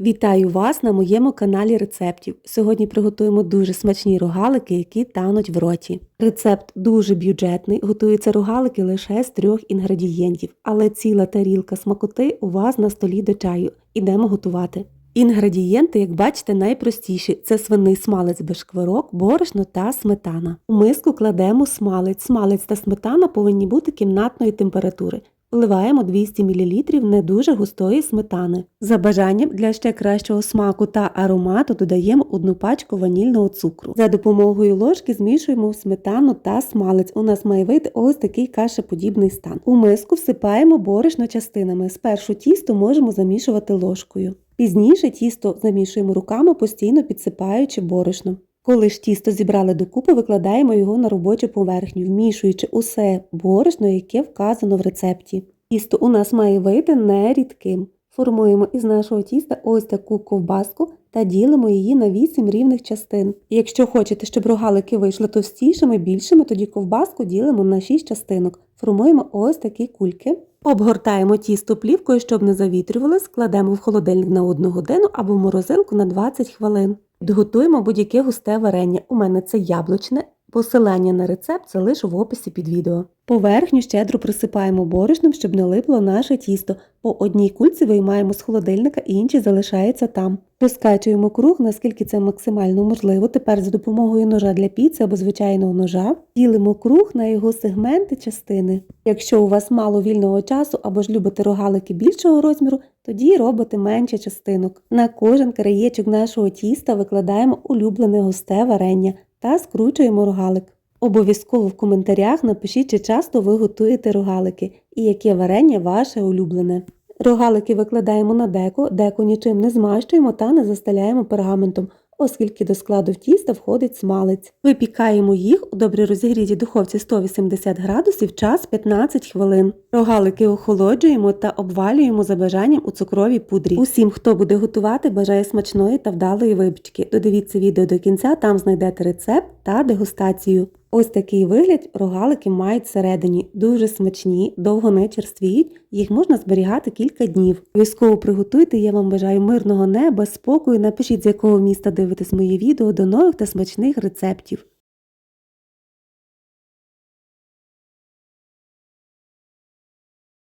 Вітаю вас на моєму каналі рецептів. Сьогодні приготуємо дуже смачні рогалики, які тануть в роті. Рецепт дуже бюджетний, готуються рогалики лише з трьох інгредієнтів, але ціла тарілка смакоти у вас на столі до чаю. Ідемо готувати. Інгредієнти, як бачите, найпростіші це свиний смалець без шкварок, борошно та сметана. У миску кладемо смалець. Смалець та сметана повинні бути кімнатної температури. Вливаємо 200 мл не дуже густої сметани. За бажанням для ще кращого смаку та аромату додаємо одну пачку ванільного цукру. За допомогою ложки змішуємо сметану та смалець. У нас має вийти ось такий кашеподібний стан. У миску всипаємо борошно частинами. Спершу тісто можемо замішувати ложкою. Пізніше тісто замішуємо руками, постійно підсипаючи борошно. Коли ж тісто зібрали докупи, викладаємо його на робочу поверхню, вмішуючи усе борошно, яке вказано в рецепті. Тісто у нас має вийти не рідким. Формуємо із нашого тіста ось таку ковбаску та ділимо її на 8 рівних частин. Якщо хочете, щоб рогалики вийшли товстішими, більшими, тоді ковбаску ділимо на 6 частинок. Формуємо ось такі кульки. Обгортаємо тісто плівкою, щоб не завітрювали, складемо в холодильник на 1 годину або в морозилку на 20 хвилин. Підготуємо будь-яке густе варення. У мене це яблучне. Посилання на рецепт залишу в описі під відео. Поверхню щедро присипаємо борошном, щоб не липло наше тісто. По одній кульці виймаємо з холодильника, інші залишаються там. Розкачуємо круг, наскільки це максимально можливо. Тепер за допомогою ножа для піци або звичайного ножа ділимо круг на його сегменти частини. Якщо у вас мало вільного часу або ж любите рогалики більшого розміру, тоді робите менше частинок. На кожен краєчок нашого тіста викладаємо улюблене густе варення та скручуємо рогалик. Обов'язково в коментарях напишіть, чи часто ви готуєте рогалики і яке варення ваше улюблене. Рогалики викладаємо на деко, деко нічим не змащуємо та не застеляємо пергаментом, оскільки до складу тіста входить смалець. Випікаємо їх у добре розігрітій духовці 180 градусів час 15 хвилин. Рогалики охолоджуємо та обвалюємо за бажанням у цукровій пудрі. Усім, хто буде готувати, бажає смачної та вдалої випічки. Додивіться відео до кінця, там знайдете рецепт та дегустацію. Ось такий вигляд рогалики мають всередині. Дуже смачні, довго не черствіють, їх можна зберігати кілька днів. Військово приготуйте, я вам бажаю мирного неба, спокою. Напишіть, з якого міста дивитесь моє відео. До нових та смачних рецептів.